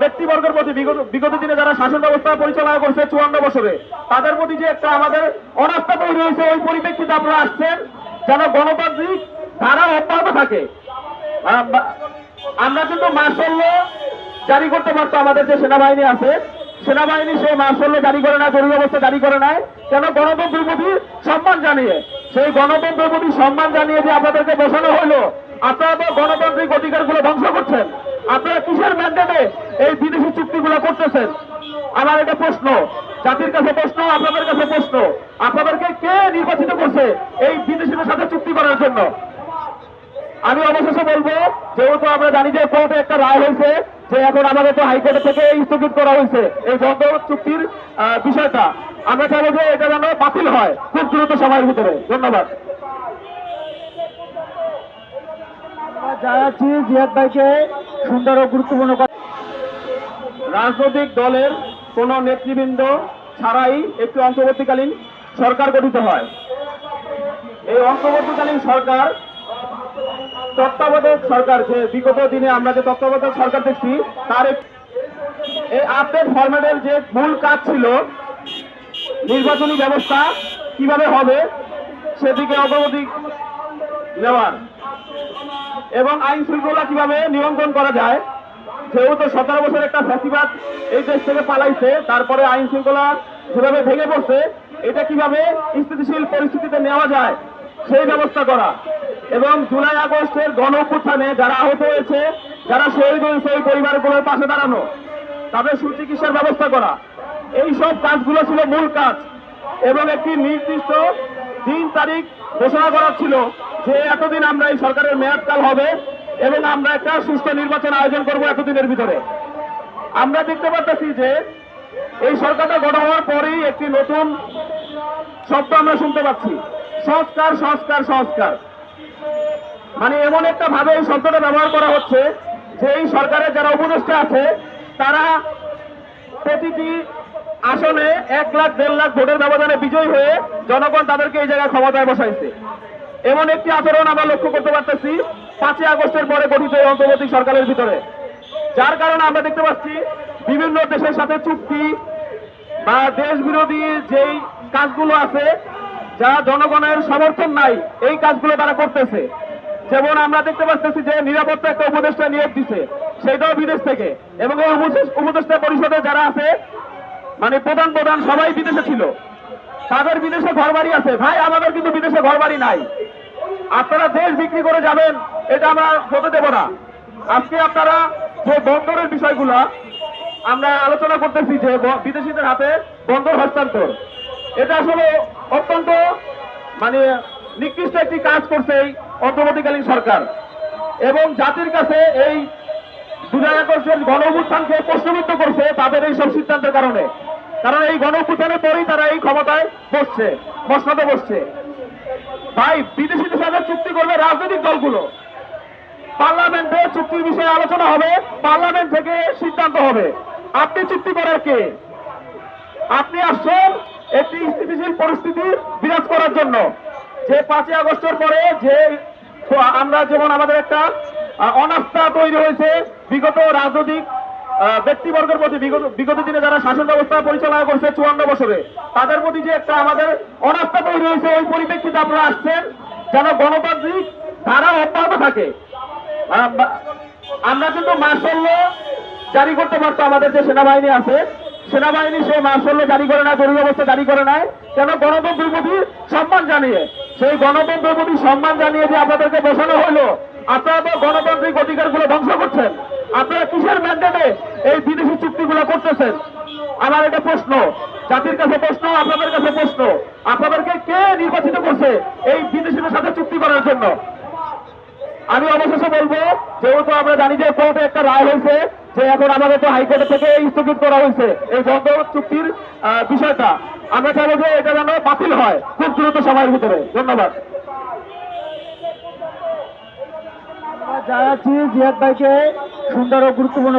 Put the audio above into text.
ব্যক্তিবর্গের প্রতি বিগত দিনে যারা শাসন ব্যবস্থা পরিচালনা করছে চুয়ান্ন বছরে, তাদের প্রতি যে একটা আমাদের অনাস্থা তৈরি হয়েছে, ওই পরিপ্রেক্ষিতে আপনারা আসছেন, যেন গণতান্ত্রিক ধারা অব্যাহত থাকে। আমরা কিন্তু মার্শাল্য জারি করতে পারতো আমাদের যে সেনাবাহিনী আছে। সেনাবাহিনী সেই মার্শাল্য জারি করে না জরুরি অবস্থা জারি করে নাই। কেন গণতন্ত্রের প্রতি সম্মান জানিয়ে সেই গণতন্ত্রের প্রতি সম্মান জানিয়ে যে আপনাদেরকে বসানো হলো, আপনারা তো গণতান্ত্রিক অধিকারগুলো ধ্বংস করছেন। আপনারা কিসের ম্যান্ডেটে এই বিদেশি চুক্তিগুলো করতেছেন? আমার এটা প্রশ্ন, জাতির কাছে প্রশ্ন, আপনাদের কাছে প্রশ্ন। আপনাদেরকে কে নির্বাচিত করছে এই বিদেশিদের সাথে চুক্তি করার জন্য? আমি অবশেষে বলব, যেহেতু আমরা জানি যে কোর্টে একটা রায় হয়েছে, যে এখন আমাদের তো হাইকোর্ট থেকে স্থগিত করা হয়েছে। এই বন্ধ চুক্তির বিষয়টা। আমরা চাইব যে এটা যেন বাতিল হয় খুব দ্রুত সময়ের ভিতরে। ধন্যবাদ। আমরা জিয়াদ ভাইকে সুন্দর ও গুরুত্বপূর্ণ কথা। রাজনৈতিক দলের কোন নেতৃবৃন্দ ছাড়াই একটি অন্তর্বর্তীকালীন সরকার গঠিত হয়। এই অন্তর্বর্তীকালীন সরকার তত্ত্বাবধায়ক সরকার, যে বিগত দিনে আমরা যে তত্ত্বাবধায়ক সরকার দেখছি, তার এই আপডেট ফরম্যাটের যে মূল কাজ ছিল, নির্বাচনী ব্যবস্থা কীভাবে হবে, সেদিকে অগ্রগতি নেওয়ার। এবং আইন শৃঙ্খলা কীভাবে নিয়ন্ত্রণ করা যায়, যেহেতু সতেরো বছর একটা ফ্যাসিবাদ এই দেশ থেকে পালাইছে, তারপরে আইন শৃঙ্খলা যেভাবে ভেঙে পড়ছে, এটা কীভাবে স্থিতিশীল পরিস্থিতিতে নেওয়া যায়, সেই ব্যবস্থা করা। এবং জুলাই আগস্টের গণ যারা আহত হয়েছে, যারা শহীদ হয়েছে ওই পরিবারগুলোর পাশে দাঁড়ানো, তাদের সুচিকিৎসার ব্যবস্থা করা। এই সব কাজগুলো ছিল মূল কাজ এবং একটি নির্দিষ্ট দিন, তারিখ ঘোষণা করা ছিল যে এতদিন আমরা এই সরকারের মেয়াদকাল হবে এবং আমরা একটা সুস্থ নির্বাচন আয়োজন করব এতদিনের ভিতরে। আমরা দেখতে পাচ্ছি যে এই সরকারটা গঠন হওয়ার পরেই একটি নতুন শব্দ আমরা শুনতে পাচ্ছি। সংস্কার সংস্কার সংস্কার। মানে এমন একটা ভাবে এই শব্দটা ব্যবহার করা হচ্ছে যে এই সরকারের যারা উপদেষ্টা আছে, তারা প্রতিটি আসনে এক লাখ দেড় লাখ ভোটের ব্যবধানে বিজয়ী হয়ে জনগণ তাদেরকে এই জায়গায় ক্ষমতায় বসাইছে। এমন একটি আচরণ আমরা লক্ষ্য করতে পারতেছি পাঁচই আগস্টের পরে গঠিত এই অন্তর্বর্তী সরকারের ভিতরে। যার কারণে আমরা দেখতে পাচ্ছি বিভিন্ন দেশের সাথে চুক্তি বা দেশ বিরোধী যেই কাজগুলো আছে, যা জনগণের সমর্থন নাই, এই কাজগুলো তারা করতেছে। যেমন আমরা দেখতে পাচ্ছি যে নিরাপত্তা একটা উপদেষ্টা নিয়োগ দিছে, সেটাও বিদেশ থেকে। এবং এই উপদেষ্টা পরিষদে যারা আছে মানে প্রধান প্রধান সবাই বিদেশে ছিল। তাদের বিদেশে ঘর বাড়ি আছে। ভাই, আমাদের কিন্তু বিদেশে ঘরবাড়ি নাই। আপনারা দেশ বিক্রি করে যাবেন, এটা আমরা হতে দেব না। আজকে আপনারা যে বন্দরের বিষয়গুলো আমরা আলোচনা করতেছি যে বিদেশিদের হাতে বন্দর হস্তান্তর, এটা আসলে অত্যন্ত মানে নিকৃষ্ট একটি কাজ করছে এই অন্তর্বর্তীকালীন সরকার। এবং জাতির কাছে এই জুলাই আগস্টের গণ প্রশ্নবিদ্ধ করছে তাদের এই সব সিদ্ধান্তের কারণে। কারণ এই গণ অভ্যুত্থানের পরেই তারা এই ক্ষমতায় বসছে, মসনাদে বসছে। ভাই বিদেশিদের সাথে চুক্তি করবে রাজনৈতিক দলগুলো। পার্লামেন্টে চুক্তির বিষয়ে আলোচনা হবে, পার্লামেন্ট থেকে সিদ্ধান্ত হবে। আপনি চুক্তি করার কে? আপনি আসছেন একটি স্থিতিশীল পরিস্থিতি বিরাজ করার জন্য। যে পাঁচই আগস্টের পরে যে আমরা যেমন আমাদের একটা অনাস্থা তৈরি হয়েছে, বিগত রাজনৈতিক ব্যক্তিবর্গের প্রতি বিগত দিনে যারা শাসন ব্যবস্থা পরিচালনা করছে চুয়ান্ন বছরে, তাদের প্রতি যে একটা আমাদের অনাস্থা তৈরি হয়েছে, ওই পরিপ্রেক্ষিতে আপনারা আসছেন যেন গণতান্ত্রিক ধারা অব্যাহত থাকে। আমরা কিন্তু মার্শাল্য জারি করতে পারতো আমাদের যে সেনাবাহিনী আছে। সেনাবাহিনী সেই মার্শাল্য জারি করে না জরুরি অবস্থা জারি করে নাই। কেন গণতন্ত্রের প্রতি সম্মান জানিয়ে সেই গণতন্ত্রের প্রতি সম্মান জানিয়ে যে আপনাদেরকে বসানো হলো, আপনারা তো গণতান্ত্রিক অধিকারগুলো ধ্বংস করছেন। আপনারা কিসের ম্যান্ডেটে এই বিদেশি চুক্তিগুলো করতেছেন? আমার এটা প্রশ্ন, জাতির কাছে প্রশ্ন, আপনাদের কাছে প্রশ্ন। আপনাদেরকে কে নির্বাচিত করছে এই বিদেশিদের সাথে চুক্তি করার জন্য? আমি অবশেষে বলব, যেহেতু আমরা জানি যে কোর্টে একটা রায় হয়েছে যে এখন আমাদের তো হাইকোর্ট থেকে স্থগিত করা হয়েছে। এই বন্ধ চুক্তির বিষয়টা। আমরা চাইব যে এটা যেন বাতিল হয় খুব দ্রুত সময়ের ভিতরে। ধন্যবাদ। যারা জিয়াদ ভাইকে সুন্দর ও গুরুত্বপূর্ণ